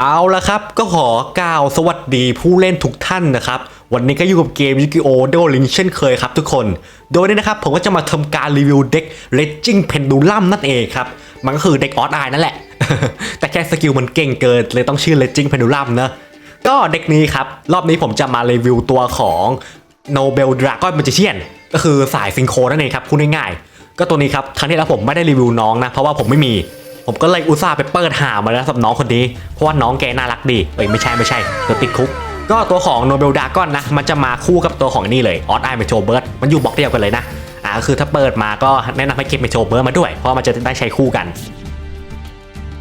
เอาละครับก็ขอกล่าวสวัสดีผู้เล่นทุกท่านนะครับ วันนี้ก็อยู่กับเกมยูกิโอเดลิงเช่นเคยครับทุกคน โดยนี้นะครับผมก็จะมาทำการรีวิวเด็ก r ร g จิ้งเพนดูลัมนั่นเองครับ มันก็คือเด็กออสไอนั่นแหละ แต่แค่สกิลมันเก่งเกิน เลยต้องชื่อ r ร g จิ้งเพนดูลัมนะก็เด็กนี้ครับ รอบนี้ผมจะมารีวิวตัวของโนเบลดราก้อนมัจเชียนก็คือสายซิงโครนั่นเองครับพูดง่ายๆก็ตัวนี้ครับครั้งที่แล้วผมไม่ได้รีวิวน้องนะเพราะว่าผมไม่มี ผมก็เลยอุตส่าห์ไปเปิดหามาแล้วสำหรับน้องคนนี้ เพราะว่าน้องแกน่ารักดีเอ้ยไม่ใช่ไม่ใช่เดี๋ยวติดคุก ก็ตัวของโนเบลดากอนนะ มันจะมาคู่กับตัวของนี่เลยออสไอเมโชเบิร์ดมันอยู่บล็อกเดียวกันเลยนะอ่าคือถ้าเปิดมาก็แนะนำให้เก็บเมโชเบิร์ดมาด้วย เพราะมันจะได้ใช้คู่กัน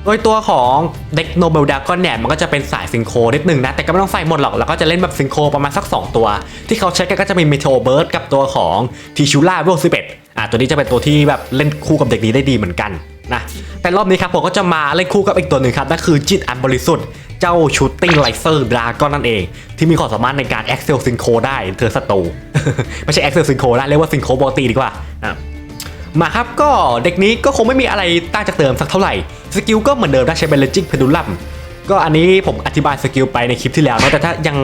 โดยตัวของเด็กโนเบลดากอนเนี่ยมันก็จะเป็นสายซิงโครนิดนึงนะ แต่ก็ไม่ต้องใส่หมดหรอก แล้วก็จะเล่นแบบซิงโครประมาณสัก 2 ตัว ที่เขาใช้กันก็จะมีเมโทเบิร์ดกับตัวของทิชูล่าเวลสิบเอ็ดอะตัวนี้จะเป็นตัวที่แบบเล่นคู่กับเด็กนี้ได้ดีเหมือนกัน นะแต่รอบนี้ครับผมก็จะมาเล่นคู่กับอีกตัวหนึ่งครับนั่นคือจิตอันบริสุทธิ์เจ้าชูตติ้งไลเซอร์ดราก้อนนั่นเอง ที่มีความสามารถในการ e x c e l ซิงโคได้เธอศัตรูไม่ใช่ e x c e l ซิงโคนะเรียกว่าซิงโคปกติดีกว่าอะมาครับก็เด็กนี้ก็คงไม่มีอะไรต่างจากเดิมสักเท่าไหร่สกิลก็เหมือนเดิมได้ใช้เป็นเลจิงเพดูลัมก็อันนี้ผมอธิบายสกิลไปในคลิปที่แล้วนะแต่ถ้ายัง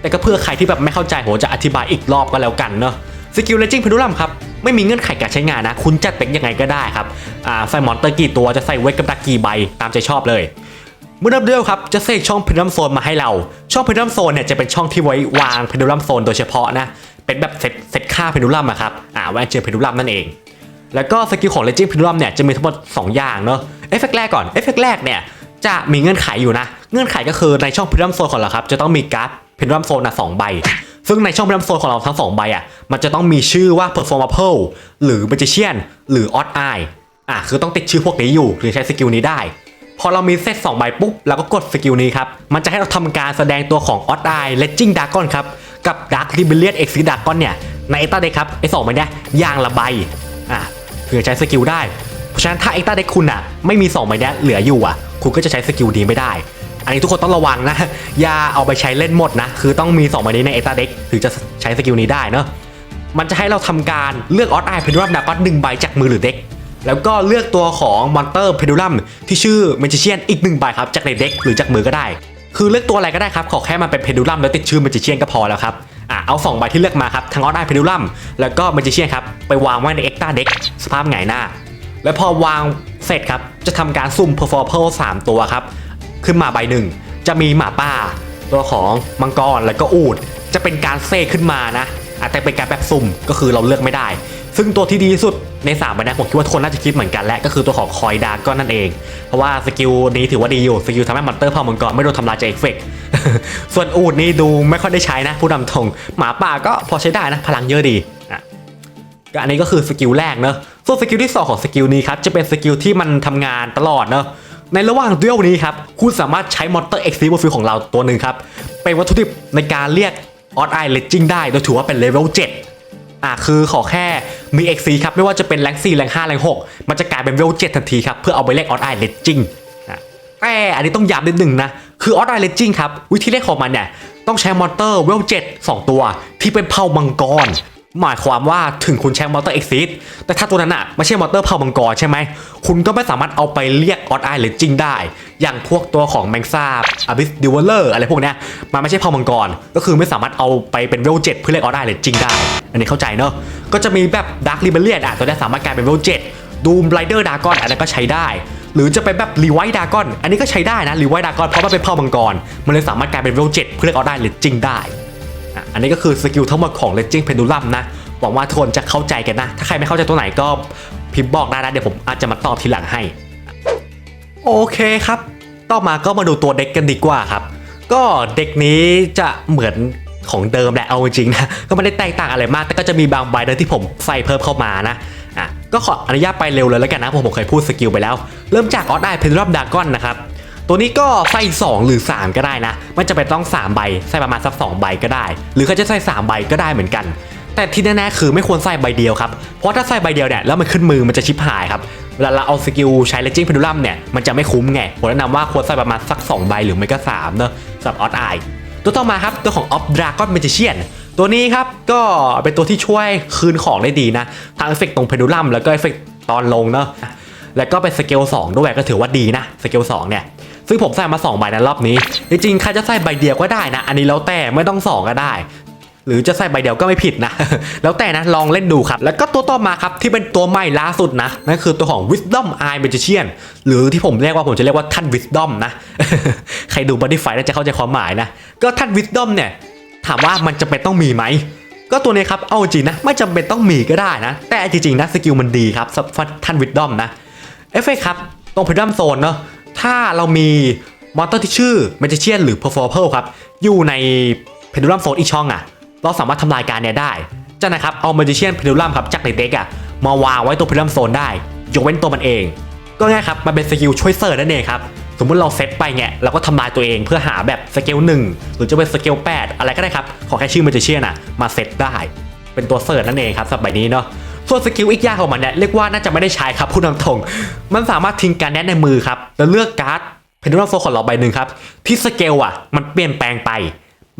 แต่ก็เพื่อใครที่แบบไม่เข้าใจผมจะอธิบายอีกรอบก็แล้วกันเนาะ สกิลเลจิงเพดูลัมครับไม่มีเงื่อนไขการใช้งานนะ คุณจัดเป็นยังไงก็ได้ครับใส่มอนเตอร์กี่ตัวจะใส่เวทกับดักกี่ใบตามใจชอบเลย เมื่อเริ่มเรื่องครับจะเสกช่องเพนดัมโซนมาให้เรา ช่องเพนดัมโซนเนี่ยจะเป็นช่องที่ไว้วางเพนดูลัมโซนโดยเฉพาะนะเป็นแบบเซตเซตค่าเพนดูลัมอะครับอ่าไว้เจอเพนดูลัมนั่นเอง แล้วก็สกิลของ Legend Pendulum เนี่ยจะมีทั้งหมด2 อย่างเนาะเอฟเฟกแรกก่อนเอฟเฟกแรกเนี่ยจะมีเงื่อนไขอยู่นะ เงื่อนไขก็คือในช่อง Pendulum Zone ของเราครับจะต้องมีการ์ด Pendulum Zone นะสองใบ ซึ่งในช่อง Pendulum Zone ของเราทั้ง2ใบอะมันจะต้องมีชื่อว่า Performable หรือ Magician หรือ Odd Eye อะคือต้องติดชื่อพวกนี้อยู่ถึงใช้สกิลนี้ได้ พอเรามีเซต2ใบปุ๊บเราก็กดสกิลนี้ครับ มันจะให้เราทำการแสดงตัวของ Odd Eye Legend Dragon ครับ กับ Dark Rebellion X Dragon เนี่ยในเอตาเด็กครับไอ้สองใบเนี่ยอย่างละใบอะเผื่อใช้สกิลได้ เพราะฉะนั้นถ้าเอต้าเด็กคุณอะไม่มี2ใบเนี้เหลืออยู่อะคุณก็จะใช้สกิลนี้ไม่ได้ อันนี้ทุกคนต้องระวังนะ อย่าเอาไปใช้เล่นหมดนะ คือต้องมี2ใบนี้ในเอ็กต้าเด็กถึงจะใช้สกิลนี้ได้เนอะมันจะให้เราทำการเลือกออสไอเพนดูลัมดากอนหนึ่งใบจากมือหรือเด็ก แล้วก็เลือกตัวของมอนเตอร์เพนดูลัมที่ชื่อเมจิเชียนอีกหนึ่งใบครับจากในเด็กหรือจากมือก็ได้ คือเลือกตัวอะไรก็ได้ครับ ขอแค่มันเป็นเพนดูลัมแล้วติดชื่อเมจิเชียนก็พอแล้วครับอะเอา2ใบที่เลือกมาครับทั้งออสไอเพนดูลัมแล้วก็เมจิเชียนครับไปวางไว้ในเอ็กตาเด็กสภาพหงหน้า แล้วพอวางเสร็จครับจะทำการซุ่ม p e r f o r m a l 3ตัวครับ ขึ้นมาใบหนึ่ง จะมีหมาป่า ตัวของมังกรแล้วก็อูด จะเป็นการเซขึ้นมานะอาจจะเป็นการแบบซุ่มก็คือเราเลือกไม่ได้ ซึ่งตัวที่ดีที่สุดใน3ใบนะผมคิดว่าทุกคนน่าจะคิดเหมือนกันแหละก็คือตัวของคอยดาก็นั่นเอง เพราะว่าสกิลนี้ถือว่าดีอยู่สกิลทำให้มอนเตอร์เผ่ามังกรไม่โดนทำลายจากเอฟเฟกต์ส่วนอูดนี่ดูไม่ค่อยได้ใช้นะ ผู้นำทงหมาป่าก็พอใช้ได้นะ พลังเยอะดีอะก็อันนี้ก็คือสกิลแรกเนอะส่วนสกิลที่ 2 ของสกิลนี้ครับจะเป็นสกิลที่มันทำงานตลอดเนอะ ในระหว่างเดียวนี้ครับ คุณสามารถใช้มอนเตอร์เอ็กซ์ซีบฟิลของเราตัวหนึ่งครับ เป็นวัตถุดิบในการเรียกออ d ไอเลจจิ้งได้โดยถือว่าเป็นเลเวล7อะคือขอแค่มี XC ครับ ไม่ว่าจะเป็นแรง4แรง5แรง6 มันจะกลายเป็นเลเวล7ทันทีครับ เพื่อเอาไปเรียกออ d ไอเลจจิ้งแต่อันนี้ต้องย้ำนิดหนึ่งนะ คือออ d ไอเลจจิ้งครับ วิธีเรียกของมันเนี่ยต้องใช้มอนเตอร์เวล7 2 ตัวที่เป็นเผ่ามังกร หมายความว่าถึงคุณใช้มอเตอร์เอ็กซิสแต่ถ้าตัวนั้นอะไม่ใช่มอเตอร์เผ่ามังกรใช่ไหม คุณก็ไม่สามารถเอาไปเรียกออดไอหรือจิงได้ อย่างพวกตัวของแมงซาบอบิสดิวเลอร์อะไรพวกเนี้ยมันไม่ใช่เผ่ามังกร ก็คือไม่สามารถเอาไปเป็นเวลเจ็ดเพื่อเรียกออดไอหรือจิงได้ อันนี้เข้าใจเนอะก็จะมีแบบดาร์คลิเบเลียนอะตัวนี้สามารถกลายเป็นเวลเจ็ดดูมไรเดอร์ดากอนอันนั้นก็ใช้ได้ หรือจะเป็นแบบรีไวท์ดากอน อันนี้ก็ใช้ได้นะรีไวท์ดากอนเพราะมันเป็นเผ่ามังกร มันเลยสามารถกลายเป็นเวลเจ็ดเพื่อเรียกออดไอหรือจิงได้ อันนี้ก็คือสกิลทั้งหมดของ Legend Pendulum นะ หวังว่าทุกคนจะเข้าใจกันนะ ถ้าใครไม่เข้าใจตัวไหนก็พิมพ์บอกได้นะ เดี๋ยวผมอาจจะมาตอบทีหลังให้ โอเคครับ ต่อมาก็มาดูตัวเด็กกันดีกว่าครับ ก็เด็กนี้จะเหมือนของเดิมแหละเอาจริงๆนะ ก็ไม่ได้แตกต่างอะไรมาก แต่ก็จะมีบางใบเดิที่ผมใส่เพิ่มเข้ามานะอะก็ขออนุญาตไปเร็วเลยแล้วกันนะเพราะผมเคยพูดสกิลไปแล้ว เริ่มจากออดไอเพนรัมดากอนนะครับ ตัวนี้ก็ใส่ 2 หรือ 3 ก็ได้นะไม่จำเป็นต้อง 3 ใบ ใส่ประมาณสัก 2 ใบก็ได้ หรือเขาจะใส่ 3 ใบก็ได้เหมือนกัน แต่ที่แน่ๆคือไม่ควรใส่ใบเดียวครับ เพราะถ้าใส่ใบเดียวเนี่ยแล้วมันขึ้นมือมันจะชิบหายครับ เวลาเราเอาสกิลใช้เลจิ้งเพนดูลัมเนี่ยมันจะไม่คุ้มไง ผมแนะนำว่าควรใส่ประมาณสัก 2 ใบหรือไม่ก็3เนอะสำหรับออสไอตัวต่อมาครับตัวของ Off Dragon Magician ตัวนี้ครับก็เป็นตัวที่ช่วยคืนของได้ดีนะทั้งเอฟเฟกต์ตรงเพนดูลัมแล้วก็เอฟเฟกต์ตอนลงเนอะแล้วก็เป็นสเกล2ด้วยก็ถือว่าดีนะสเกล2เนี่ย ซึ่งผมใส่มา2ใบในรอบนี้ จริงๆใครจะใส่ใบเดียวก็ได้นะ อันนี้แล้วแต่ไม่ต้องสองก็ได้ หรือจะใส่ใบเดียวก็ไม่ผิดนะ แล้วแต่นะลองเล่นดูครับ แล้วก็ตัวต่อมาครับที่เป็นตัวใหม่ล่าสุดนะนั่นคือตัวของ Wisdom Eye Magician หรือที่ผมเรียกว่าผมจะเรียกว่าท่าน Wisdom นะ ใครดู Body Fight น่าจะเข้าใจความหมายนะ ก็ท่าน Wisdom เนี่ยถามว่ามันจะเป็นต้องมีไหมก็ตัวนี้ครับ เอาจริงนะ ไม่จำเป็นต้องมีก็ได้นะ แต่จริงๆนะสกิลมันดีครับท่าน Wisdom นะ เอฟเฟกครับ ตรงเพดานโซนเนาะ ถ้าเรามีมอนเตอร์ที่ชื่อ Magician หรือ p e r f o r m e ครับ อยู่ในเพดานโซนอีกช่องอะ่ะ เราสามารถทำลายการเนี่ยได้จากนะครับ เอา Magician p e d u l u m ครับจากในเด็กอะ่ะ มาวางไว้ตรงเพดานโซนได้ ยกเว้นตัวมันเอง ก็ง่ายครับ มันเป็นสกิลช่วยเซิร์ชนั่นเองครับ สมมติเราเซตไปเนี่ยเราก็ทำลายตัวเองเพื่อหาแบบสเกลหนึ่งหรือจะเป็นสเกล8อะไรก็ได้ครับ ขอแค่ชื่อ Magician อะมาเซตได้ เป็นตัวเสิร์ชนั่นเองครับสับใบนี้เนาะ ส่วนสกิลอีกอย่างของมันเนี่ยเรียกว่าน่าจะไม่ได้ใช้ครับผู้นำทงมันสามารถทิ้งการแนะในมือครับแล้วเลือกการ์ดเพนดูลัมโซของเราใบหนึ่งครับที่สเกลอะมันเปลี่ยนแปลงไป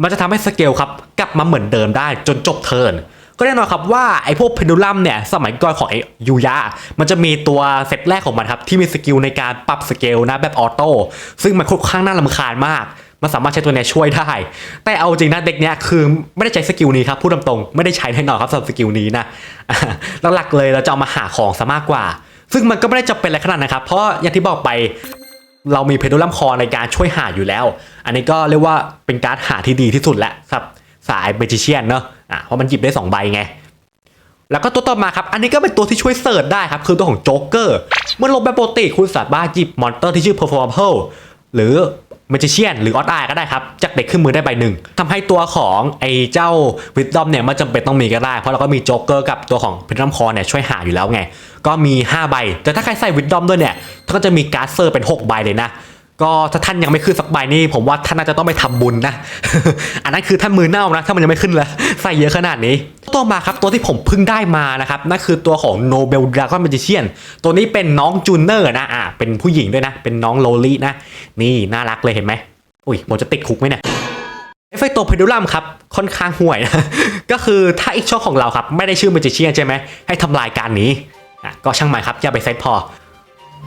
มันจะทำให้สเกลครับกลับมาเหมือนเดิมได้จนจบเทิร์นก็แน่นอนครับว่าไอ้พวกเพนดูลัมเนี่ยสมัยก่อนของไอ้ยูยามันจะมีตัวเซตแรกของมันครับที่มีสกิลในการปรับสเกลนะแบบออโต้ซึ่งมันค่อนข้างน่ารำคาญมาก มันสามารถใช้ตัวเนี้ยช่วยได้ แต่เอาจริงนะเด็กเนี้ยคือไม่ได้ใช้สกิลนี้ครับพูดตรงๆไม่ได้ใช้แน่นอนครับสำหรับสกิลนี้นะหลักๆเลยเราจะเอามาหาของซะมากกว่า ซึ่งมันก็ไม่ได้จำเป็นอะไรขนาดนั้นครับ เพราะอย่างที่บอกไปเรามีเพด u ลัมคอในการช่วยหาอยู่แล้ว อันนี้ก็เรียกว่าเป็นการหาที่ดีที่สุดแหละครับสายเบจิเชียนเนอะอะเพราะมันหยิบได้ 2 ใบไง แล้วก็ตัวต่อมาครับ อันนี้ก็เป็นตัวที่ช่วยเสิร์ชได้ครับ คือตัวของโจ๊กเกอร์ เมื่อลงแบบปกติคุณสามารถหยิบมอนเตอร์ที่ชื่อ Performable หรือ มจิเชียนหรือออสไอก็ได้ครับจากเด็กขึ้นมือได้ใบหนึ่งทำให้ตัวของไอ้เจ้าวิดดอมเนี่ยมันจำเป็นต้องมีก็ได้ เพราะเราก็มีโจ๊กเกอร์กับตัวของเพนนัมคอร์เนี่ยช่วยหาอยู่แล้วไง ก็มี 5 ใบ แต่ถ้าใครใส่วิดดอมด้วยเนี่ยก็จะมีการ์ดเซอร์เป็น 6 ใบเลยนะ ก็ถ้าท่านยังไม่ขึ้นสักใบนี่ผมว่าท่านน่าจะต้องไปทำบุญนะ อันนั้นคือท่านมือเน่านะ ถ้ามันยังไม่ขึ้นเลยใส่เยอะขนาดนี้ตัวมาครับตัวที่ผมเพิ่งได้มานะครับนั่นคือตัวของ Nobel Dragon Magician ตัวนี้เป็นน้องจูเนอร์นะอะเป็นผู้หญิงด้วยนะ เป็นน้องโลลี่นะ นี่น่ารักเลยเห็นไหมอุ้ยผมจะติดคุกไหมเนี่ยเอฟเฟกต์ตัวเพดูลัมครับค่อนข้างห่วยนะก็คือถ้าอีกช่องของเราครับไม่ได้ชื่อ Magician ใช่ไหมให้ทำลายการนี้อะก็ช่างมันครับอย่าไปเซตพอ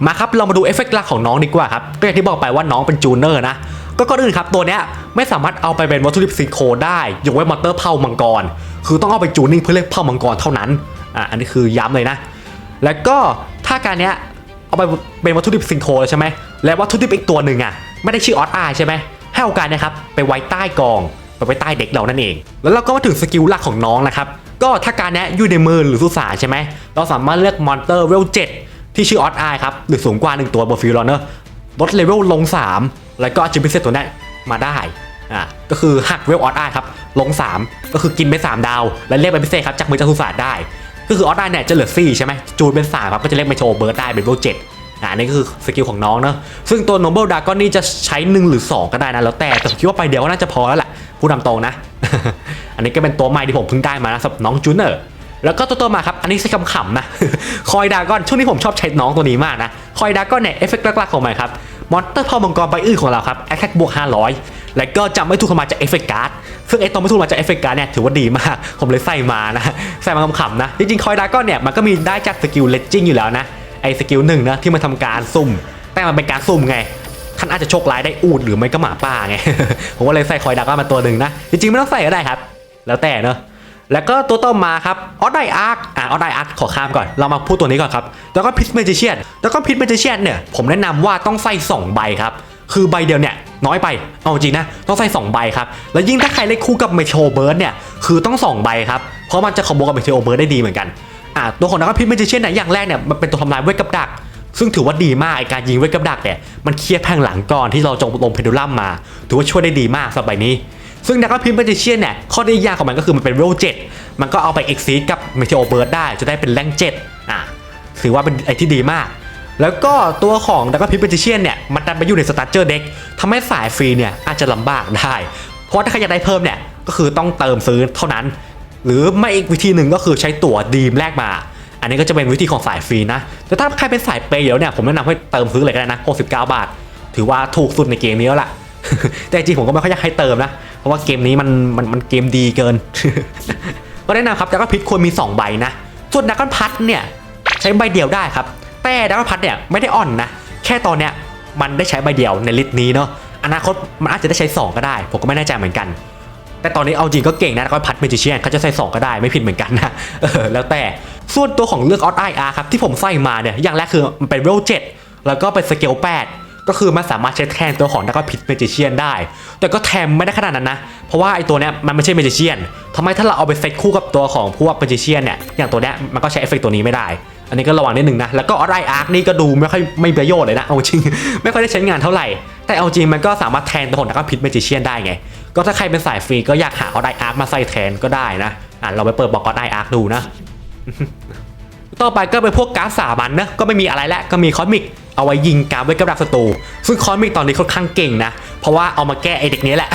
มาครับเรามาดูเอฟเฟกต์หลักของน้องดีกว่าครับก็อย่างที่บอกไปว่าน้องเป็นจูเนอร์นะก็ก่อนอื่นครับตัวเนี้ยไม่สามารถเอาไปเป็นวัตถุดิบซิงโครได้ยกเว้นมอเตอร์เผามังกร คือต้องเอาไปจูนิ่งเพื่อเรียกเผามังกรเท่านั้นอะอันนี้คือย้ำเลยนะ แล้วก็ถ้าการเนี้ยเอาไปเป็นวัตถุดิบซิงโครใช่ไหมและวัตถุดิบอีกตัวหนึ่งอะไม่ได้ชื่อออสอาใช่ไหมให้เอการเนะครับไปไว้ใต้กองไปไว้ใต้เด็กเรานั่นเอง แล้วเราก็มาถึงสกิลหลักของน้องนะครับก็ถ้าการเนี้ยอยู่ในมือหรือสุสานใช่ไหมเราสามารถเลือกมอนเตอร์เวลเจ็ด ที่ชื่อออสไอครับหรือสูงกว่า 1 ตัวบนฟิลลอนเนอร์ลดเลเวลลง 3 แล้วก็จิมพิเศษตัวนี้มาได้อ่าก็คือหักเวลออสไอครับลง 3 ก็คือกินไป3ดาว แล้วเรียกเป็นพิเศษครับจากมือจากสุสานได้ ก็คือออสไอเนี่ยจะเหลือ4ใช่ไหมจูนเป็น3ครับก็จะเรียกไปโชว์เบิร์ดได้เป็นเวล7อ่าอันนี้ก็คือสกิลของน้องเนอะซึ่งตัว Noble Dragon นี่จะใช้ 1 หรือ 2 ก็ได้นะแล้วแต่แต่ผมคิดว่าไปเดียวก็น่าจะพอแล้วแหละพูดตามตรงนะ อันนี้ก็เป็นตัวใหม่ที่ผมเพิ่งได้มานะสำหรับน้องจูเนอร์ แล้วก็ตัวต่อมาครับ อันนี้ใช้คำขำนะ คอยดากอน ช่วงนี้ผมชอบใช้น้องตัวนี้มากนะ คอยดากอนเนี่ย เอฟเฟกต์หลักๆของมันครับ มอนเตอร์พอมังกรใบอื่นของเราครับ แอคแท็กบวก 500 แล้วก็จะไม่ถูกขมาจากเอฟเฟกต์การ์ด ซึ่งไอตรงไม่ถูกมาจากเอฟเฟกต์การ์ดเนี่ยถือว่าดีมาก ผมเลยใส่มานะ ใส่มาขำๆนะ จริงๆ คอยดากอนเนี่ยมันก็มีได้จากสกิลเลจจิ้งอยู่แล้วนะ ไอ้สกิลหนึ่งนะที่มันทำการซุ่ม แต่มันเป็นการซุ่มไงท่านอาจจะโชคร้ายได้อูดหรือไม่ก็หมาป่าไง ผมก็เลยใส่คอยดากอนมาตัวหนึ่งนะ จริงๆไม่ต้องใส่ก็ได้ครับ แล้วแต่เนอะ แล้วก็ตัวต่อมาครับออดไดอาร์คอะออดไดอาร์คขอข้ามก่อน เรามาพูดตัวนี้ก่อนครับ แล้วก็พิทเมจิเชียนแล้วก็พิทเมจิเชียนเนี่ยผมแนะนำว่าต้องใส่ 2 ใบครับ คือใบเดียวเนี่ยน้อยไป เอาจริงนะ ต้องใส่ 2 ใบครับ แล้วยิ่งถ้าใครเล่นคู่กับเมโทรเบิร์ดเนี่ย คือต้อง 2 ใบครับ เพราะมันจะคอมโบกับเมโทรเบิร์ดได้ดีเหมือนกัน อะตัวของนักพิทเมจิเชียนเนี่ยอย่างแรกเนี่ยมันเป็นตัวทำลายเวทกับดัก ซึ่งถือว่าดีมากไอการยิงเวทกับดักเนี่ยมันเคลียร์แผงหลังก่อนที่เราจงลงเพนดูลัมมา ถือว่าช่วยได้ดีมากสำหรับใบนี้ ซึ่งนักพิมพ์เมจิเชียนเนี่ย ข้อได้ยากของมันก็คือมันเป็นเวลเจ็ดมันก็เอาไปเอ็กซีกับเม e ท o เบิร์ดได้จะได้เป็นแรงเจ็ดอะถือว่าเป็นไอที่ดีมาก แล้วก็ตัวของดักพิมพ์เมจิเชียนเนี่ย มันดันไปอยู่ในสตาร์เจอร์เด็กทำให้สายฟรีเนี่ยอาจจะลำบากได้ เพราะถ้าใครอยากได้เพิ่มเนี่ยก็คือต้องเติมซื้อเท่านั้น หรือไม่อีกวิธีหนึ่งก็คือใช้ตั๋วดีมแลกมาอันนี้ก็จะเป็นวิธีของสายฟรีนะ แต่ถ้าใครเป็นสายเปย์อยู่แล้วเนี่ย ผมแนะนำให้เติมซื้อเลยก็ได้นะ 69 บาท ถือว่าถูกสุดในเกมนี้แล้วล่ะ แต่จริงผมก็ไม่ค่อยอยากให้เติมนะ ราะว่าเกมนี้มันมันมันเกมดีเกิน ก็แนะนำครับดักพิษควรมี 2 ใบนะ ส่วนดักพัดเนี่ยใช้ใบเดียวได้ครับ แต่ดักพัดเนี่ยไม่ได้อ่อนนะ แค่ตอนเนี้ยมันได้ใช้ใบเดียวในลิสต์นี้เนาะ อนาคตมันอาจจะได้ใช้ 2 ก็ได้ ผมก็ไม่แน่ใจเหมือนกัน แต่ตอนนี้เอาจริงก็เก่งนะดัก็พัดเมจิเชียนเขาจะใส่2ก็ได้ไม่ผิดเหมือนกันนะเออแล้วแต่ ส่วนตัวของเลือกออสไออาร์ครับที่ผมใส่มาเนี่ยอย่างแรกคือมันเป็นเวลเจ็ดแล้วก็เป็นสเกล8 ก็คือมันสามารถใช้แทนตัวของนักพิษเมจิเชียนได้ แต่ก็แทมไม่ได้ขนาดนั้นนะ เพราะว่าไอตัวเนี้ยมันไม่ใช่เมจิเชียนทำไมถ้าเราเอาไปเซตคู่กับตัวของพวกเมจิเชียนเนี่ยอย่างตัวเนี้ยมันก็ใช้เอฟเฟกต์ตัวนี้ไม่ได้ อันนี้ก็ระวังนิดนึงนะ แล้วก็ออไรอาร์คนี่ก็ดูไม่ค่อยไม่ประโยชน์เลยนะ เอาจริง ไม่ค่อยได้ใช้งานเท่าไหร่ แต่เอาจริงมันก็สามารถแทนตัวของนักพิษเมจิเชียนได้ไง ก็ถ้าใครเป็นสายฟรีก็อยากหาออไรอาร์คมาใส่แทนก็ได้นะอะเราไปเปิดบอกออไรอาร์คดูนะ ต่อไปก็เป็นพวกการ์ดสามัญนะก็ไม่มีอะไรแล้วก็มีคอมิกเอาไว้ยิงการไว้กับดักศัตรูซึ่งคอมิกตอนนี้ค่อนข้างเก่งนะ เพราะว่าเอามาแก้ไอเด็กนี้แหละ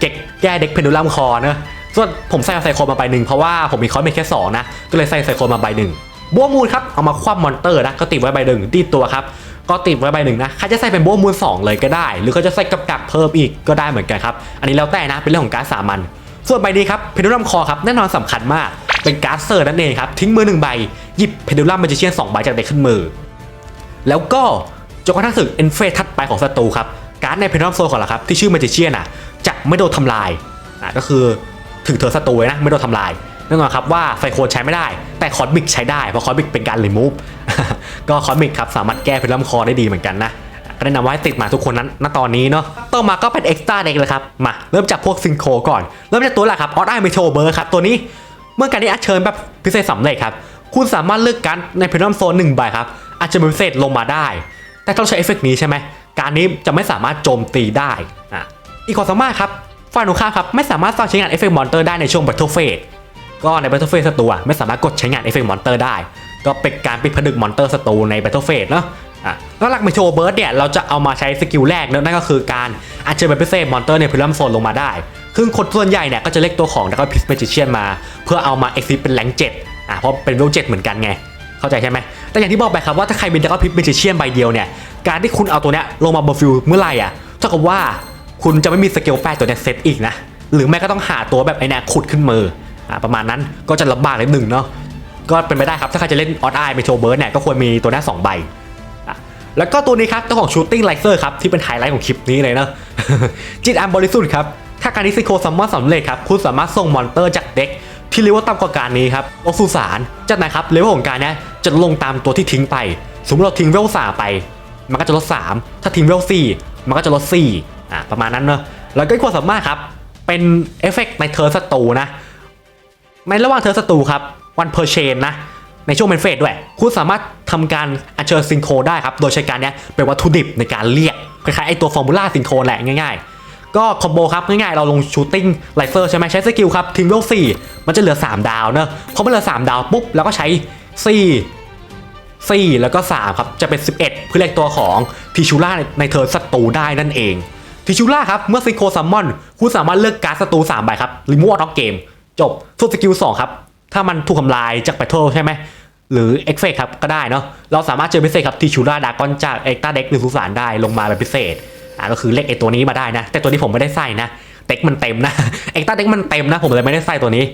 เก็กแก้เด็กเพนดูลัมคอนะส่วนผมใส่ไซโคมาใบหนึ่งเพราะว่าผมมีคอมิกแค่สองนะก็เลยใส่ไซโคมาใบหนึ่งบัวมูลครับเอามาคว่ำมอนเตอร์นะก็ติดไว้ใบหนึ่งที่ตัวครับก็ติดไว้ใบหนึ่งนะใครจะใส่เป็นบัวมูลสองเลยก็ได้ หรือเขาจะใส่กับกับเพิ่มอีกก็ได้เหมือนกันครับ อันนี้แล้วแต่นะเป็นเรื่องของการสามัญส่วนใบนี้ครับเพนดูลัมคอครับแน่นอนสำคัญมาก เป็นการ์ดเซอร์นั่นเองครับ ทิ้งมือหนึ่งใบ หยิบเพนดูลัมเมจิเชียนสองใบจากเด็กขึ้นมือ แล้วก็จนกระทั่งถึงเอนเฟสทัดไปของศัตรูครับ การ์ดในเพนดูลัมโซนของเราครับ ที่ชื่อเมจิเชียนอะจะไม่โดนทำลายอะก็คือถึงเธอศัตรูนะไม่โดนทำลายแน่นอนครับว่าไฟโคนใช้ไม่ได้ แต่คอนบิกใช้ได้ เพราะคอนบิกเป็นการรีมูฟก็คอนบิกครับสามารถแก้เพนดูลัมคอได้ดีเหมือนกันนะก็แนะนำว่าให้ติดมาทุกคนนั้นณตอนนี้เนาะ ต่อมาก็เป็นเอ็กซ์ตร้าเด็กเลยครับ มา เริ่มจากพวกซิงโคก่อน เริ่มจากตัวแรกครับออสไอเมโทเบอร์ครับ ตัวนี้ เมื่อการที่อัญเชิญแบบพิเศษสำเร็จครับ คุณสามารถเลือกการดในพนนัมโซนหนึ่งใบครับอาจจะเป็นพิเศษลงมาได้ แต่ต้องใช้เอฟเฟกต์นี้ใช่ไหมการนี้จะไม่สามารถโจมตีได้อะอีกความสามารถครับฝ่ายตรงข้าครับไม่สามารถสร้างใช้งานเอฟเฟกต์มอนเตอร์ได้ในช่วง Battle Phase ก็ใน Battle Phase ศัตรูอะไม่สามารถกดใช้งานเอฟเฟกต์มอนเตอร์ได้ ก็เป็นการปิดผนึกมอนเตอร์ศัตรูใน Battle Phase เนาะอะแล้วหลักเมโทเบิร์ดเนี่ยเราจะเอามาใช้สกิลแรกนั่นก็คือการอัญเชิญเป็นพิเศษมอนเตอร์ในพิลัมโซนลงมาได้ ซึ่งคนส่วนใหญ่เนี่ยก็จะเรียกตัวของแล้วก็พิสเมจิเชียนมา เพื่อเอามาเอ็กซิเป็นแรงเจ็ดอะเพราะเป็นเวลเจ็ดเหมือนกันไงเข้าใจใช่ไหมแต่อย่างที่บอกไปครับว่าถ้าใครเป็นดักพิสเมจิเชียนใบเดียวเนี่ยการที่คุณเอาตัวเนี้ยลงมาบนฟิลเมื่อไหร่อะเท่ากับว่าคุณจะไม่มีสเกลแปดตัวเนี้ยเซตอีกนะหรือไม่ก็ต้องหาตัวแบบไอ้นี่ขุดขึ้นมืออะประมาณนั้นก็จะลำบากนิดหนึ่งเนาะก็เป็นไปได้ครับถ้าใครจะเล่นออดไอเมโทเบิร์ดเนี่ยก็ควรมีตัวหน้าสองใบแล้วก็ตัวนี้ครับตัวของชูตติ้งไลเซอร์ครับที่เป็นไฮไลท์ของคลิปนี้เลยเนาะจิตอันบริสุทธิ์ครับ ถ้าการที่ซิโคซัมมอนสำเร็จครับคุณสามารถส่งมอนเตอร์จากเด็กที่เลเวลต่ำกว่าการนี้ครับลงสู่สารจากนั้นครับเลเวลของการเนี้ยจะลงตามตัวที่ทิ้งไป สมมติเราทิ้งเวลสาไป มันก็จะลด 3 ถ้าทิ้งเวล4มันก็จะลด4อะประมาณนั้นเนอะแล้วก็ความสามารถครับเป็นเอฟเฟกต์ในเทอร์ศัตรูนะในระหว่างเธอศัตรูครับวันเพอร์เชนนะในช่วงเป็นเฟสด้วย คุณสามารถทำการอัญเชิญซิงโครได้ครับ โดยใช้การเนี้ยเป็นวัตถุดิบในการเรียกคล้ายๆไอตัวฟอร์มูล่าซิงโครแหละง่ายๆ ก็คอมโบครับง่ายๆเราลงชูตติ้งไลเซอร์ใช่ไหมใช้สกิลครับทิ้งเวล4มันจะเหลือ 3 ดาวเนอะพอมันเหลือ 3 ดาวปุ๊บแล้วก็ใช้ 4 4 แล้วก็ 3 ครับจะเป็น 11 เพื่อเรียกตัวของทิชูล่าในเทิร์นศัตรูได้นั่นเองทิชูล่าครับเมื่อซิโคซัมมอนคุณสามารถเลือกการ์ดศัตรู3ใบครับรีมูฟออฟเกมจบส่วนสกิล2ครับถ้ามันถูกทำลายจากแบทเทิลใช่ไหมหรือเอ็กเฟกครับก็ได้เนาะเราสามารถเจอพิเศษครับทิชูล่าดากอนจากเอ็กตาเด็กหรือสุสานได้ลงมาเป็นพิเศษ อ่าก็คือเลขไอตัวนี้มาได้นะ แต่ตัวนี้ผมไม่ได้ใส่นะเด็กมันเต็มนะเอ็กต้าเด็กมันเต็มนะ ผมเลยไม่ได้ใส่ตัวนี้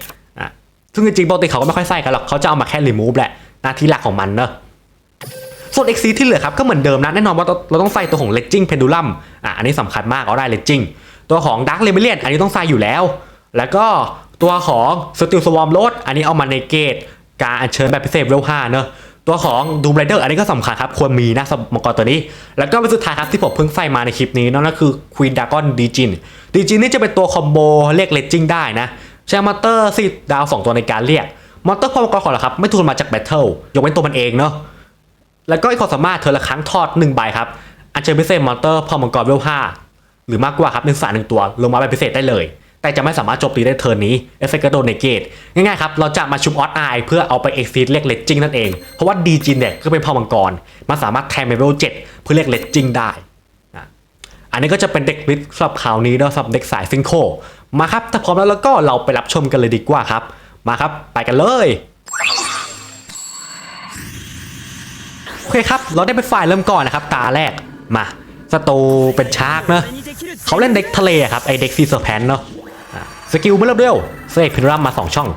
อะซึ่งจริงๆปกติเขาก็ไม่ค่อยใส่กันหรอกเขาจะเอามาแค่รีมูฟแหละหน้าที่หลักของมันเนาะส่วน XC ที่เหลือครับก็เหมือนเดิมนะแน่นอนว่าเราต้องใส่ตัวของ Ledging Pendulum อะอันนี้สำคัญมากเอาได้ Ledging ตัวของ Dark Rebellion อันนี้ต้องใส่อยู่แล้ว แล้วก็ตัวของ Steel Swarm Load อันนี้เอามาในเกตการอัญเชิญแบบพิเศษเวล5เนอะ ตัวของ Doom Rider อันนี้ก็สำคัญครับ ควรมีนะสำหรับมังกรตัวนี้ แล้วก็เป็นสุดท้ายครับที่ผมเพิ่งใส่มาในคลิปนี้นั่นก็คือ Queen Dragon d j i n d j i n นี่จะเป็นตัวคอมโบเรียก Ledging ได้นะใช้มอนเตอร์สิดาวสองตัวในการเรียกมอนเตอร์พอมังกรของเราครับไม่ถูกมาจากแบทเทิลยกเว้นตัวมันเองเนาะแล้วก็อีกความสามารถเธอละครั้งทอด1ใบครับอันเชิญพิเศษมอนเตอร์พอมังกรเวล5หรือมากกว่าครับหนึ่งสารหนึ่งตัวลงมาเป็นพิเศษได้เลย แต่จะไม่สามารถโจมตีได้เทิร์นนี้เอฟเฟกต์กระโดดในเกตง่ายๆครับ เราจะมาชุบออสไอเพื่อเอาไปเอ็กซิสเรียกเลดจิ้งนั่นเอง เพราะว่าดีจินเนี่ยก็เป็นพอมังกรมันสามารถแทนเมเวล7เพื่อเรียกเลดจิ้งได้นะอันนี้ก็จะเป็นเด็กลิสสำหรับข่าวนี้เนาะสำหรับเด็กสายซิงโคมาครับ ถ้าพร้อมแล้วแล้วก็เราไปรับชมกันเลยดีกว่าครับ มาครับไปกันเลยโอเคครับ เราได้เป็นฝ่ายเริ่มก่อนนะครับ ตาแรกมาสตูเป็นชาร์กเนอะเขาเล่นเด็กทะเลครับไอเด็กซีเซอร์แพนเนอะอะ สกิลเมื่อเริ่มเร็วเสกพินรัมมา 2 ช่อง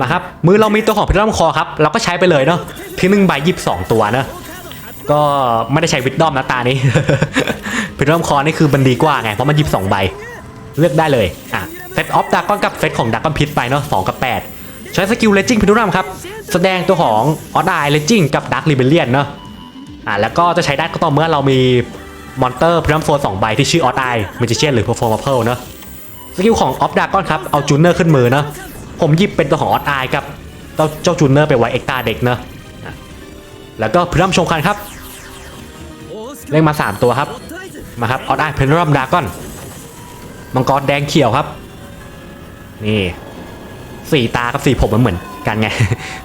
มาครับมือเรามีตัวของพินรัมคอครับเราก็ใช้ไปเลยเนาะทิ้งหนึ่งใบยิบสองตัวเนอะก็ไม่ได้ใช้วิดดอมนะตานี้วิดดอมคอนี่คือมันดีกว่าไงเพราะมันยิบ2ใบเลือกได้เลยอะเซตออฟดากอนกับเซตของดากอนพิษไปเนาะสองกับ 8 ใช้สกิลเลจิงพิรัมครับแสดงตัวของออดไอเลจิงกับดักลิเบเลียนเนาะอะแล้วก็จะใช้ได้ก็ต่อเมื่อเรามีมอนเตอร์พรัมโฟนสองใบที่ชื่อออดไอเมจิเชียนหรือเพอร์ฟอร์มเพลเนาะ กิลของออฟดากอนครับเอาจูเนอร์ขึ้นมือนะผมหยิบเป็นตัวของออดไอกับเจ้าเจ้าจูเนอร์ไปไว้เอ็กตาเด็กเนาะแล้วก็พรัมชงคันครับเล่งมา 3 ตัวครับมาครับออดไอเพนรัมดากอนมังกรแดงเขียวครับ นี่สีตากับสีผมมันเหมือนกันไง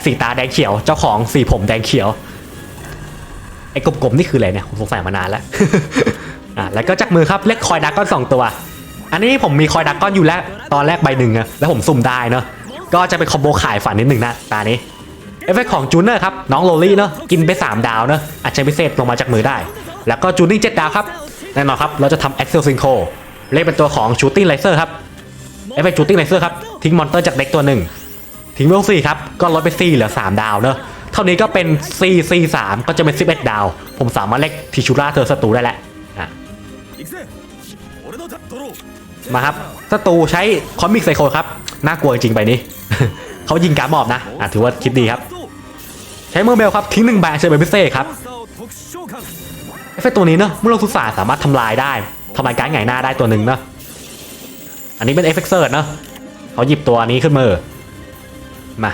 สีตาแดงเขียวเจ้าของสีผมแดงเขียวไอ้กลมๆนี่คืออะไรเนี่ยผมสงสัยมานานแล้วอะแล้วก็จากมือครับเล็กคอยดากอนสองตัว อันนี้ผมมีคอยดากก้อนอยู่แล้วตอนแรกใบหนึ่งอะแล้วผมสุ่มได้เนาะก็จะเป็นคอมโบขายฝันนิดหนึ่งนะตานี้เอฟเฟกต์ของจูเนอร์ครับน้องโรลี่เนาะกินไป 3 ดาวเนาะอาจจะพิเศษลงมาจากมือได้ แล้วก็จูนิ่งเจ็ดดาวครับแน่นอนครับเราจะทำ Axel Synchro เล่นเป็นตัวของชูตติ้งไลเซอร์ครับเอฟเฟกต์ชูตติ้งไลเซอร์ครับทิ้งมอนเตอร์จากเด็กตัวหนึ่งทิ้งเวลสี่ครับก็ลดไป4เหลือ 3 ดาวเนาะเท่านี้ก็เป็น4 4 3ก็จะเป็น11 ดาว ผมสามารถเล็กทิชูล่าเธอศัตรูได้แล้วอะ มาครับศัตรูใช้คอมิกไซโคครับ น่ากลัวจริงไปนี้ เขายิงการมอบนะอะถือว่าคิดดีครับ ใช้เมอร์เบลครับ ทิ้งหนึ่งใบเชิญไปพิเศษครับเอฟเฟกตัวนี้เนอะเมื่อลงทุกศาสามารถทำลายได้ทำลายการ์ดไงหน้าได้ตัวหนึ่งเนอะอันนี้เป็นเอฟเฟกเซอร์เนอะเขาหยิบตัวนี้ขึ้นมือมา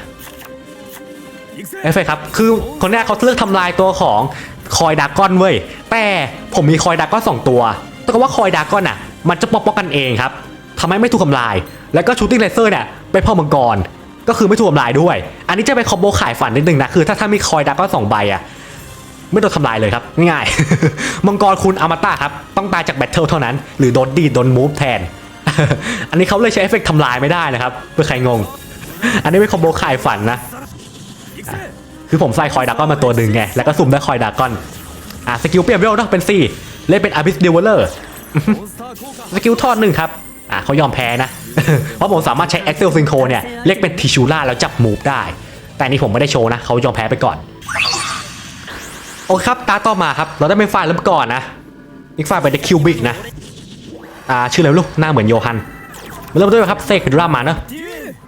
เอฟเฟกครับ คือคนแรกเขาเลือกทำลายตัวของคอยดากอนเว้ย แต่ผมมีคอยดากอนสองตัวแต่ก็ว่าคอยดากอนอะ มันจะปอกป้องกันเองครับทำให้ไม่ถูกทำลาย แล้วก็ชูติ้งเลเซอร์เนี่ยไปพ่อมังกร ก็คือไม่ถูกทำลายด้วย อันนี้จะเป็นคอมโบขายฝันนิดนึงนะ คือถ้าถ้ามีคอยดักก็สองใบอะไม่โดนทำลายเลยครับ ง่ายมังกรคุณอามาตาครับ ต้องตายจากแบทเทิลเท่านั้น หรือโดนดีโดนมูฟแทน อันนี้เขาเลยใช้เอฟเฟกต์ทำลายไม่ได้นะครับ เพื่อใครงง อันนี้เป็นคอมโบขายฝันนะ คือผมใส่คอยดักก้อนมาตัวหนึ่งไง แล้วก็สุ่มได้คอยดักก้อน อะสกิลเปลี่ยนเวลเนาะเป็น4เล่นเป็นอาบิสเดเวลเลอร์ สกิลทอดหนึ่งครับ อะเขายอมแพ้นะ เพราะผมสามารถใช้ Excel Synchro เนี่ยเรียกเป็นทิชูล่าแล้วจับมูฟได้ แต่นนี้ผมไม่ได้โชว์นะ เขายอมแพ้ไปก่อน โอเคครับ ตาต่อมาครับ เราได้เป็นฝ่ายเริ่มก่อนนะ อีกฝ่ายเป็นเดคิวบิกนะ อ่า ชื่ออะไรไม่รู้หน้าเหมือนโยฮันมาเริ่มด้วยครับเซกเป็นรามาเนอะ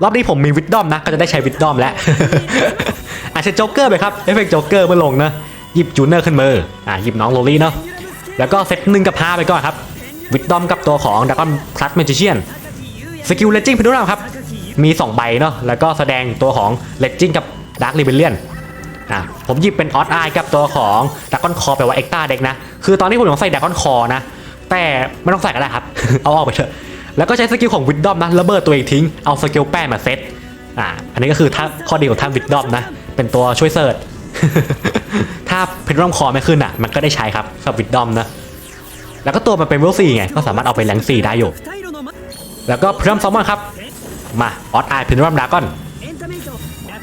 รอบนี้ผมมีวิดดอมนะ ก็จะได้ใช้วิดดอมแล้วอาจจะโจ๊กเกอร์ไปครับ เอฟเฟกต์โจ๊กเกอร์มาลงนะ หยิบจูเนอร์ขึ้นมือ อ่าหยิบน้องโรลี่เนาะ แล้วก็เซตหนึ่งกับห้าไปก่อนครับ วิดดอมกับตัวของดักอนพลัสเมจิเชียนสกิลเลจิงพิทุรามครับ มี 2 ใบเนาะแล้วก็แสดงตัวของเลจิงกับดาร์คลิเบเลียนอะผมหยิบเป็นออสไอกับตัวของดักอนคอไปว่าเอ็กตาเด็กนะ คือตอนนี้ผมยังใส่ดักอนคอนะ แต่ไม่ต้องใส่ก็ได้ครับ เอาออกไปเถอะ แล้วก็ใช้สกิลของวิดดอมนะระเบิดตัวเองทิ้งเอาสกิลแป้มาเซตอ่าอันนี้ก็คือถ้าข้อดีของท่าวิดดอมนะ เป็นตัวช่วยเสิร์ชถ้าเพนรอมคอไม่ขึ้นอะ มันก็ได้ใช้ครับสำหรับวิดดอมนะ แล้วก็ตัวมันเป็นเวลสี่ไง ก็สามารถเอาไปแรงสี่ได้อยู่ แล้วก็เพิ่มซอมมอนครับ มาออสไอพินรัมดากอน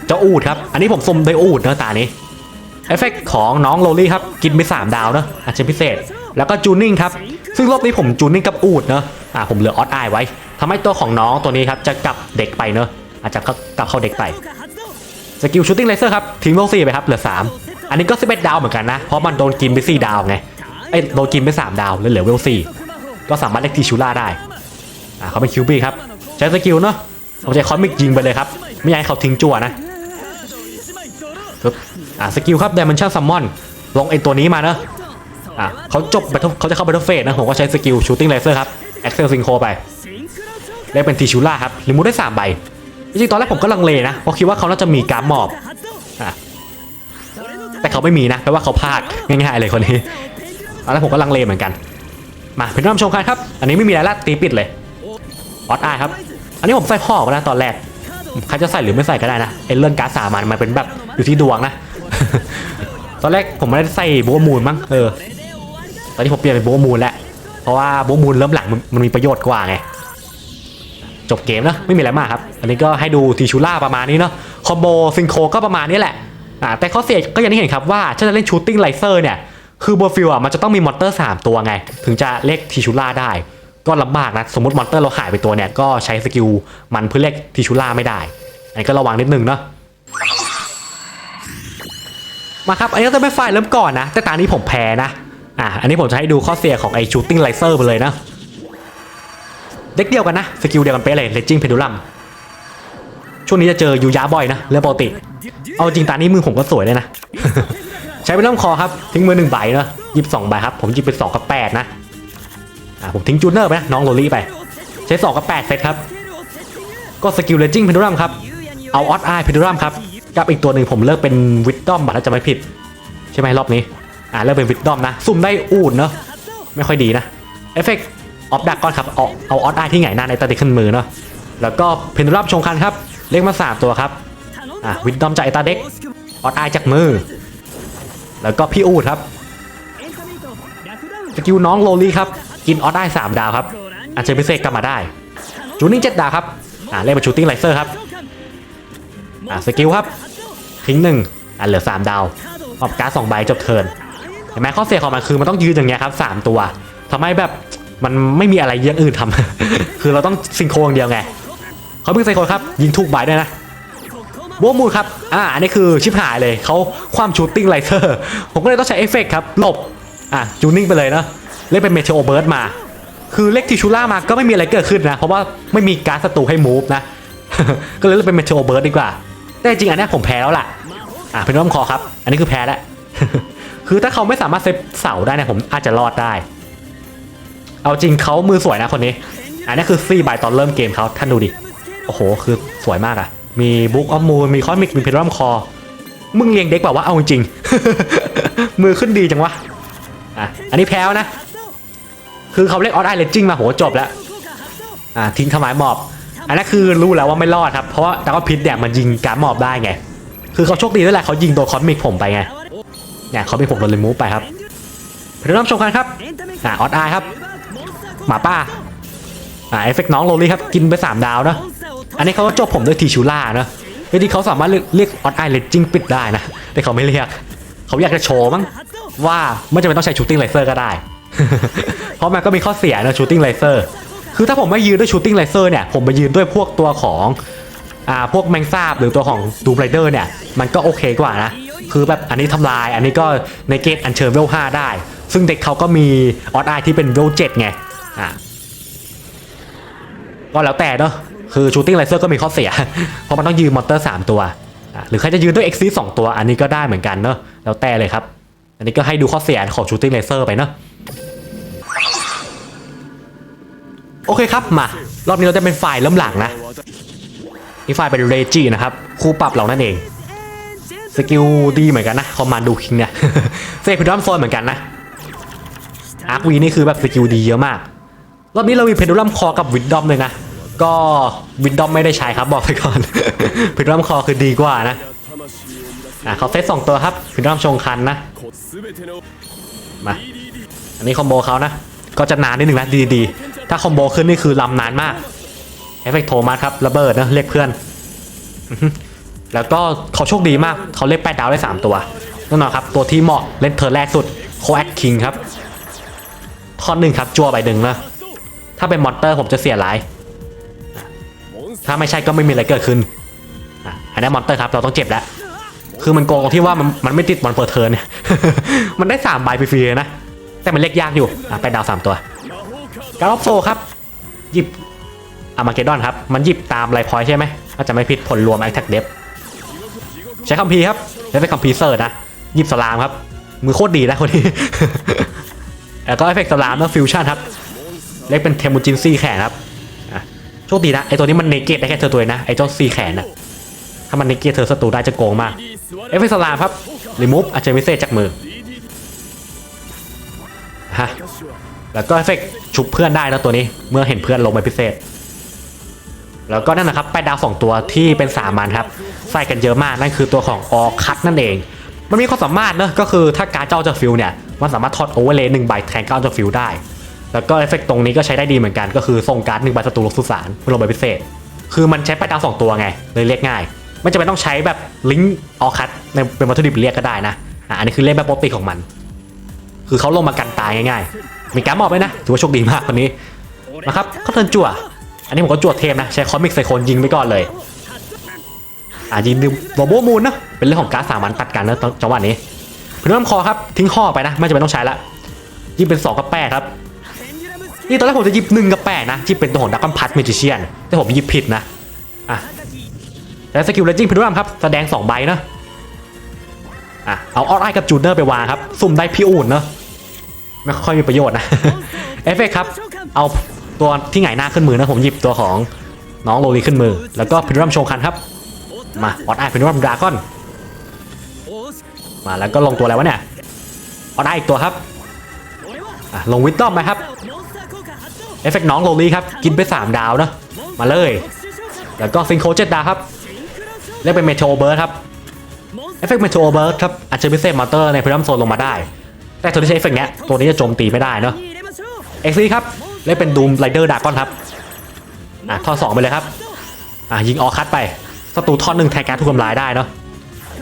เจ้าอูดครับ อันนี้ผมซุ่มโดยอูดเนาะตานี้เอฟเฟกของน้องโรลลี่ครับ กินไป3ดาวเนาะอาชีพพิเศษ แล้วก็จูนิ่งครับ ซึ่งรอบนี้ผมจูนิ่งกับอูดเนาะอะผมเหลือออสไอไว้ ทำให้ตัวของน้องตัวนี้ครับจะกลับเด็กไปเนาะอาจจะกลับเข้าเด็กไปสกิลชูตติ้งเลเซอร์ครับทิ้งโลสี่ไปครับเหลือ 3 อันนี้ก็11ดาวเหมือนกันนะ เพราะมันโดนกินไป4ดาวไง เอ้โดนกินไป3ดาวแล้วเหลือเวลสี่ก็สามารถเล็กทีชูล่าได้อ่าเขาเป็นคิวบี้ครับใช้สกิลเนาะเอาใจคอนมิกยิงไปเลยครับ ไม่อยากให้เขาทิ้งจั่วนะอ่าสกิลครับเดมันชั่นซัมมอนลงไอตัวนี้มาเนาะอ่าเขาจบเขาจะเข้าบัเทิลเฟสนะผมก็ใช้สกิลชูติ้งเลเซอร์ครับแอคเซลซิงโคไปได้เป็นทีชูล่าครับลิมูได้3ใบจริงตอนแรกผมก็ลังเลนะเพราะคิดว่าเขาน่าจะมีการหมอบแต่เขาไม่มีนะแปลว่าเขาพลาดง่ายๆเลยคนนี้ อนแรกผมก็ลังเลเหมือนกัน มาเป็นน้ำชมกันครับ อันนี้ไม่มีอะไรละตีปิดเลยออสไอครับ อันนี้ผมใส่พ่อมาแล้วตอนแรก ใครจะใส่หรือไม่ใส่ก็ได้นะไอ้เรื่องการ์ดสามันมันเป็นแบบอยู่ที่ดวงนะ ตอนแรกผมไม่ได้ใส่โบวมูลมั้ง เออ ตอนนี้ผมเปลี่ยนเป็นโบวมูลแล้ว เพราะว่าโบวมูลเริ่มหลังมันมันมีประโยชน์กว่าไง จบเกมนะไม่มีอะไรมากครับ อันนี้ก็ให้ดูทีชูล่าประมาณนี้เนาะ คอมโบซิงโคก็ประมาณนี้แหละ อ่า แต่ข้อเสียก็อย่างที่เห็นครับว่าถ้าจะเล่นชูตติ้งไลเซอร์เนี่ย คือโบฟิลอะมันจะต้องมีมอนเตอร์ 3 ตัวไง ถึงจะเลขทีชูล่าได้ ก็ลำบากนะ สมมติมอนเตอร์เราหายไปตัวเนี่ย ก็ใช้สกิลมันเพื่อเลขทีชูล่าไม่ได้ อันนี้ก็ระวังนิดนึงเนาะมาครับ อันนี้จะเป็นฝ่ายเริ่มก่อนนะ แต่ตานี้ผมแพ้นะ อะ อันนี้ผมจะให้ดูข้อเสียของไอ้ชูตติ้งไลเซอร์ไปเลยนะ เด็กเดียวกันนะ สกิลเดียวกันเป๊ะเลยเลจิ n งเพนดูลัมช่วงนี้จะเจอยูยาบ่อยนะเรื่องปกติ เอาจริงตานี้มือผมก็สวยเลยนะ ใช้เป็นเริ่มคอครับทิ้งมือหนึ่งใบเนาะหยิบสองใบครับผมหยิบเป็นสองกับแปดนะอะผมทิ้งจูเนอร์ไปนะน้องโรลี่ไป ใช้สองกับแปดเซตครับ ก็สกิลเลจิ n งเพนดูลัมครับเอาออสไอเพนดูลัมครับกับอีกตัวหนึ่งผมเลิกเป็นวิดดอมบัตถ้าจะไม่ผิด ใช่ไหมรอบนี้อ่าเลิกเป็นวิดดอมนะซุ่มได้อูดเนาะไม่ค่อยดีนะเอฟเฟกต์ออฟดักก้อนครับเอาเอาออสไอที่ไหนหน้าในตาติขึ้นมือเนาะแล้วก็เพนดูลัมชงคันครับเลขมาสามตัวครับอะวิดดอมจากไอตาเด็กออสไอจากมือ แล้วก็พี่อูดครับสกิลน้องโรลี่ครับ กินออสไอสามดาวครับอันเชพิเศษกลับมาได้ จูนิ่งเจ็ดดาวครับ อ่าเล่นเป็นชูติ้งไลเซอร์ครับ อ่าสกิลครับ ทิ้งหนึ่งอ่าเหลือสามดาวออกการ์ดสองใบจบเทิร์นเห็นไหมข้อเสียของมันคือมันต้องยืนอย่างเงี้ยครับสามตัวทำให้แบบมันไม่มีอะไรย่างอื่นทำคือเราต้องซิงโครอย่างเดียวไงเขาเพิ่งไซโคครับ ยิงถูกใบด้วยนะ โบมูลครับ อ่าอันนี้คือชิบหายเลยเขาความชูตติ้งไลเซอร์ ผมก็เลยต้องใช้เอฟเฟกต์ครับ หลบ อะจูนิ่งไปเลยเนาะ เล่นเป็นเมเทโอเบิร์ดมา คือเล็กทิชูล่ามาก็ไม่มีอะไรเกิดขึ้นนะ เพราะว่าไม่มีการดศัตรูให้มูฟนะ ก็เลยเล่นเป็นเมเทโอเบิร์ดดีกว่า แต่จริงอันนี้ผมแพ้แล้วล่ะ อะเป็นร่มคอครับ อันนี้คือแพ้แล้ว คือถ้าเขาไม่สามารถเซฟเสาได้เนี่ยผมอาจจะรอดได้ เอาจริงเขามือสวยนะคนนี้ อันนี้คือซี่ใบตอนเริ่มเกมเขาท่านดูดิ โอ้โห คือสวยมากอะ มีบุ๊กออฟมูนมีคอสมิกมีเพนรัมคอ มึงเรียงเด็กแบบว่าเอาจริง มือขึ้นดีจังวะ อะ อันนี้แพ้วนะ คือเขาเรียกออสไอเลจิงมาโหจบแล้ว อะ ทิ้งทำลายหมอบ อันนั้นคือรู้แล้วว่าไม่รอดครับ เพราะว่าแต่ว่าพิษเนี่ยมันยิงการหมอบได้ไง คือเขาโชคดีด้วยแหละเขายิงตัวคอสมิกผมไปไง เนี่ยเขาเป็นผมโดนเลยมูฟไปครับเพนรัมชมกันครับ อะออสไอครับ หมาป้า อ่าเอฟเฟกต์น้องโรลี่ครับ กินไป3ดาวนะ อันนี้เขาก็จบผมด้วยทีชูล่านะจริงๆเขาสามารถเรียกออดไอเลจจิ้งปิดได้นะ แต่เขาไม่เรียก เขาอยากจะโชว์มั้งว่าไม่จำเป็นต้องใช้ชูตติ้งไลเซอร์ก็ได้ เพราะมันก็มีข้อเสียนะชูตติ้งไลเซอร์คือถ้าผมไม่ยืนด้วยชูตติ้งไลเซอร์เนี่ย ผมไปยืนด้วยพวกตัวของอ่าพวกแมงซาบหรือตัวของดูไรเดอร์เนี่ย มันก็โอเคกว่านะ คือแบบอันนี้ทำลาย อันนี้ก็ในเกตอันเชิญเวล5ได้ ซึ่งเด็กเขาก็มีออดไอที่เป็นเวล7ไง อ่าก็แล้วแต่เนอะ คือชูตติ้งไลเซอร์ก็มีข้อเสีย เพราะมันต้องยืนมอนเตอร์ 3 ตัว หรือใครจะยืนด้วย x อ2ตัว อันนี้ก็ได้เหมือนกันเนอะแล้วแต่เลยครับ อันนี้ก็ให้ดูข้อเสียของชูตติ้งไลเซอร์ไปเนอะโอเคครับ มา รอบนี้เราจะเป็นฝ่ายเริ่มหลังนะนี่ฝ่ายเป็นเรจินะครับ คู่ปรับเรานั่นเอง สกิลดีเหมือนกันนะ คอมมานดูคิงเนี่ยเซฟิดอมโซนเหมือนกันนะอาร์ควีนี่คือแบบสกิลดีเยอะมาก รอบนี้เรามีเพนดูลัมคอกับวิดดอมเลยนะ ก็วิดดอมไม่ได้ใช้ครับบอกไปก่อนเพนดูลัมคอคือดีกว่านะ อะเขาเซตสองตัวครับเพนดูลัมชงคันนะ มา อันนี้คอมโบเขานะ ก็จะนานนิดนึงนะดีๆ ถ้าคอมโบขึ้นนี่คือลำนานมาก เอฟเฟกโทมัสครับระเบิดนะเรียกเพื่อน แล้วก็เขาโชคดีมาก เขาเล่นแปดดาวได้ 3 ตัวแน่นอนครับ ตัวที่เหมาะเล่นเธอแรกสุดโคแอคคิงครับทอนหนึ่งครับจัวใบหนึ่งนะถ้าเป็นมอนเตอร์ผมจะเสียหลาย ถ้าไม่ใช่ก็ไม่มีอะไรเกิดขึ้นอันนี้มอนเตอร์ครับเราต้องเจ็บแล้ว คือมันโกงตรงที่ว่ามันมันไม่ติดมอนเปอร์เทิร์นเนี่ย มันได้3ใบฟรีๆเลยนะ แต่มันเล็กยากอยู่อะไปดาว 3 ตัวการออฟโซครับ หยิบอามาเกดอนครับ มันหยิบตามไลพอยใช่ไหมถ้าจะไม่ผิดผลรวมไอแท็กเดฟใช้คัมพีครับใช้เป็นคัมพีเซอร์นะหยิบสลามครับ มือโคตรดีนะคนนี้แล้วก็เอฟเฟกต์สลามแล้วฟิวชั่นครับ เล็กเป็นเทมูจินซี่แขนครับ โชคดีนะไอตัวนี้มันเนเกตได้แค่เธอตัวเองนะไอเจ้าซีแขนนะถ้ามันเนเกตเธอศัตรูได้จะโกงมากเอฟเฟกต์สลามครับรีมูฟอาจจะไม่เซจากมือฮะแล้วก็เอฟเฟกต์ชุบเพื่อนได้นะตัวนี้เมื่อเห็นเพื่อนลงไปพิเศษ แล้วก็นั่นนะครับแปดดาวสองตัวที่เป็นสามันครับใส่กันเยอะมากนั่นคือตัวของออคัตนั่นเอง มันมีความสามารถเนอะก็คือถ้าการเจ้าจะฟิลเนี่ยมันสามารถถอดโอเวอร์เลย์หนึ่งใบแทนการเจ้าฟิลได้ แล้วก็เอฟเฟกตรงนี้ก็ใช้ได้ดีเหมือนกันก็คือส่งการ์ดหนึ่งใบศัตรูลกสุสานเพื่อลงใบพิเศษ คือมันใช้ไปตามสองตัวไง เลยเรียกง่าย ไม่จำเป็นต้องใช้แบบลิงก์ออคัตในเป็นวัตถุดิบเรียกก็ได้นะอะอันนี้คือเล่นแบบปกติของมัน คือเขาลงมากันตายง่ายๆ มีการมอบไหมนะถือว่าโชคดีมากคนนี้นะครับเขาเทินจั่ว อันนี้ผมก็จั่วเทมนะใช้คอมิกไซโคนยิงไปก่อนเลยอ่ายิงโรโบมูลนะเป็นเรื่องของการสามัญตัดกันนะจังหวะนี้เพื่อนร่วมคอครับทิ้งข้อไปนะ ไม่จำเป็นต้องใช้ละยิงเป็น2กับแครับ นี่ตอนแรกผมจะหยิบหนึ่งกับแปดนะที่เป็นตัวของดักกันพัทเมจิเชียนแต่ผมหยิบผิดนะอะแล้วสกิลเลจิ้งพิรุรัมครับแสดงสองใบนะอะเอาออร์ไอกับจูเนอร์ไปวางครับ สุ่มได้พิอูนเนาะไม่ค่อยมีประโยชน์นะเอฟเฟกครับ เอาตัวที่ไหนหน้าขึ้นมือนะผมหยิบตัวของน้องโรลีขึ้นมือ แล้วก็พิรุรัมโชคันครับ มาออร์ไอพิรุรัมดราก้อนมาแล้วก็ลงตัวอะไรวะเนี่ยออร์ไออีกตัวครับลงวิตตอมไหมครับ เอฟเฟกน้องโรลี่ครับ กินไป 3 ดาวนะมาเลย แล้วก็ซิงโคเจ็ดดาวครับเรียกเป็นเมโทรเบิร์ดครับเอฟเฟกเมโทรเบิร์ดครับอาจจะพิเศษมอเตอร์ในพื้นมียโซนลงมาได้ แต่ตัวที่ใช้เอฟเฟกเนี้ยตัวนี้จะโจมตีไม่ได้เนาะเอ็กซี่ครับเรียกเป็นดูมไรเดอร์ดากอนครับอะท่อสองไปเลยครับอะยิงออคัตไปศัตรูท่อนหนึ่งแทนการถูกทำลายได้เนาะ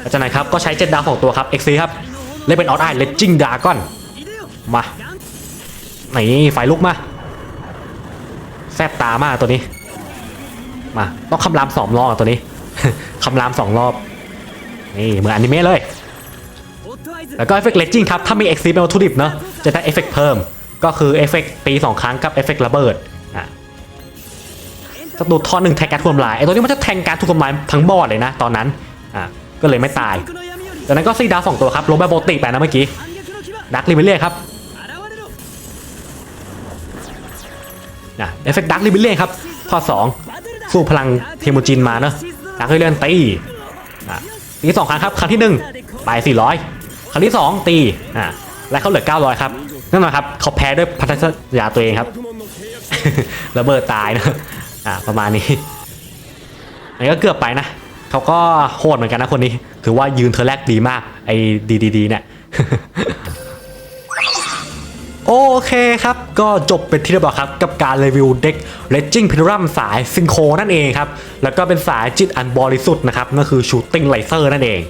อาจารย์ครับก็ใช้เจ็ดดาวของตัวครับเอ็กซี่ครับเล่นเป็นออสไอเลจิ้งดาก้อนมาไหนไฟลุกมา แซบตามากตัวนี้ มา ต้องคำรามสองรอบตัวนี้ คำรามสองรอบ นี่เหมือนอนิเมะเลย แล้วก็เอฟเฟกต์เลจจิ้งครับ ถ้ามีเอ็กซิเป็นวัตถุดิบเนาะจะได้เอฟเฟกต์เพิ่ม ก็คือเอฟเฟกต์ตีสองครั้งกับเอฟเฟกต์ระเบิดศัตรูทอนหนึ่งแทงการทุบทำลายไอ้ตัวนี้มันจะแทงการทุบทำลายทั้งบอดเลยนะตอนนั้นอะก็เลยไม่ตายจากนั้นก็ซีดาวสองตัวครับลงแบบโบติกไปนะเมื่อกี้ดักลิมเรียครับ นะเอฟเฟกต์ดักลิบิเลียนครับข้อ 2 สู้พลังเทมูจินมาเนอะดักลิบิเลียนตีนะตีสองครั้งครับ ครั้งที่1ไป400 ครั้งที่ 2 ตีอะและเขาเหลือ 900 ครับนั่นแหละครับเขาแพ้ด้วยพัฒนยาตัวเองครับระเบิดตายนะอะประมาณนี้อันนี้ก็เกือบไปนะเขาก็โหดเหมือนกันนะคนนี้ถือว่ายืนเธอแรกดีมาก ไอ้ดีๆเนี่ย โอเคครับ ก็จบเป็นที่เรียบร้อยครับ กับการรีวิวเด็ก r e d g i n g p e n d u l u m สายซิงโคนั่นเองครับ แล้วก็เป็นสายจิตอันบริสุทธิ์นะครับนั่นคือ Shooting Laser นั่นเอง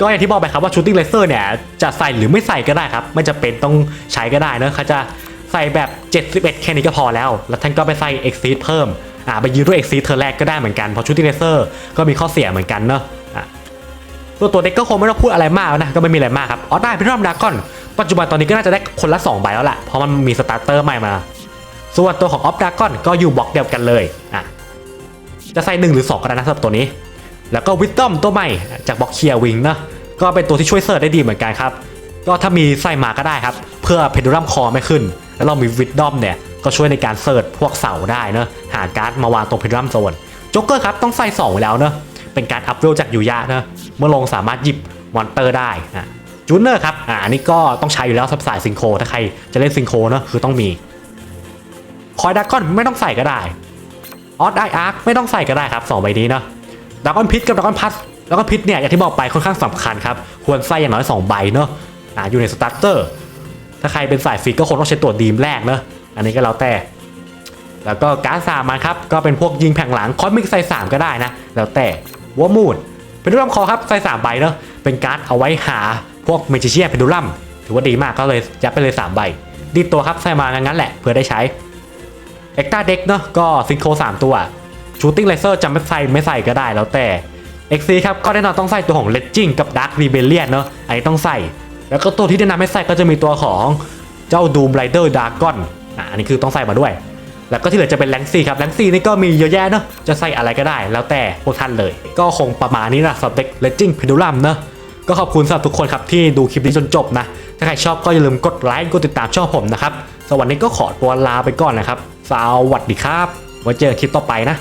ก็อย่างที่บอกไปครับว่า Shooting Laser เนี่ยจะใส่หรือไม่ใส่ก็ได้ครับ ไม่จะเป็นต้องใช้ก็ได้นะเขาจะใส่แบบ 71 แค่นี้ก็พอแล้ว แล้วท่านก็ไปใส่ Exceed เพิ่มอ่าไปยืนด้วย Exceed เธอแรกก็ได้เหมือนกันเพราะ Shooting Laser ก็มีข้อเสียเหมือนกันเนอะอะ ตัวตัวเด็กก็คงไม่ต้องพูดอะไรมากแล้วนะ ก็ไม่มีอะไรมากครับ อ๋อได้เป็นรอมดากอน ปัจจุบันตอนนี้ก็น่าจะได้คนละ 2 ใบแล้วแหละเพราะมันมีสตาร์เตอร์ใหม่มา ส่วนตัวของออฟดากอนก็อยู่บล็อกเดียวกันเลย อะ จะใส่ 1 หรือ 2 ก็ได้นะสำหรับตัวนี้ แล้วก็วิ d ดอมตัวใหม่จากบล็อกเคียร์วิงนะ ก็เป็นตัวที่ช่วยเสิร์ชได้ดีเหมือนกันครับ ก็ถ้ามีใส่มาก็ได้ครับ เพื่อเพนดูลัมคอไม่ขึ้น แล้วเรามีวิ d ดอมเนี่ยก็ช่วยในการเสิร์ชพวกเสาได้เนะหาการ์ดมาวางตรงเพนดูลัมโซนจ็อกเกอร์ครับต้องใส่2แล้วเนะ เป็นการอัพเวลจากยูยะนะเมื่อลงสามารถหยิบมอนเตอร์ได้นะจูเนอร์ครับอ่าอันนี้ก็ต้องใช้อยู่แล้วสำหรับสายซิงโครถ้าใครจะเล่นซิงโครเนะคือต้องมีคอยดากอนไม่ต้องใส่ก็ได้ออสไดอาร์คไม่ต้องใส่ก็ได้ครับสองใบนี้เนะดากอนพิษกับดากอนพัสแล้วก็พิษเนี่ยอย่างที่บอกไปค่อนข้างสำคัญครับ ควรใส่อย่างน้อยสองใบเนอะอ่าอยู่ในสตาร์เตอร์ถ้าใครเป็นสายฟรีก็คงต้องใช้ตัวดีมแรกเนอะอันนี้ก็แล้วแต่ แล้วก็การ์ดสามมาครับ ก็เป็นพวกยิงแผงหลังคอสมิกใส่สามก็ได้นะ แล้วแต่ วอมูดเป็นดูลัมคอครับใส่สามใบเนอะเป็นการ์ดเอาไว้หาพวกเมจิเชียเป็นดูลัมถือว่าดีมากก็เลยยัดไปเลย3ใบดีตัวครับใส่มางั้นแหละเพื่อได้ใช้เอ็กตาเด็กเนาะก็ซิงโค3ตัวชูตติ้งเลเซอร์จำไม่ใส่ไม่ใส่ก็ได้แล้วแต่ XC ครับก็แน่นอนต้องใส่ตัวของ l e d g i n g กับ Dark Rebellion เนาะอันนี้ต้องใส่ แล้วก็ตัวที่แนะนำให้ใส่ก็จะมีตัวของเจ้า Doom Rider Dragon อะอันนี้คือต้องใส่มาด้วย แล้วก็ที่เหลือจะเป็นแรงซีครับแรงซีนี่ก็มีเยอะแยะเนาะจะใส่อะไรก็ได้ แล้วแต่พวกท่านเลย ก็คงประมาณนี้นะสำหรับเด็กเลจิ้งเพดูลัมเนาะก็ขอบคุณสำหรับทุกคนครับที่ดูคลิปนี้จนจบนะ ถ้าใครชอบก็อย่าลืมกดไลค์กดติดตามช่องผมนะครับสวันนี้ก็ขอตัวลาไปก่อนนะครับ สวัสดีครับ ไว้เจอกันคลิปต่อไปนะ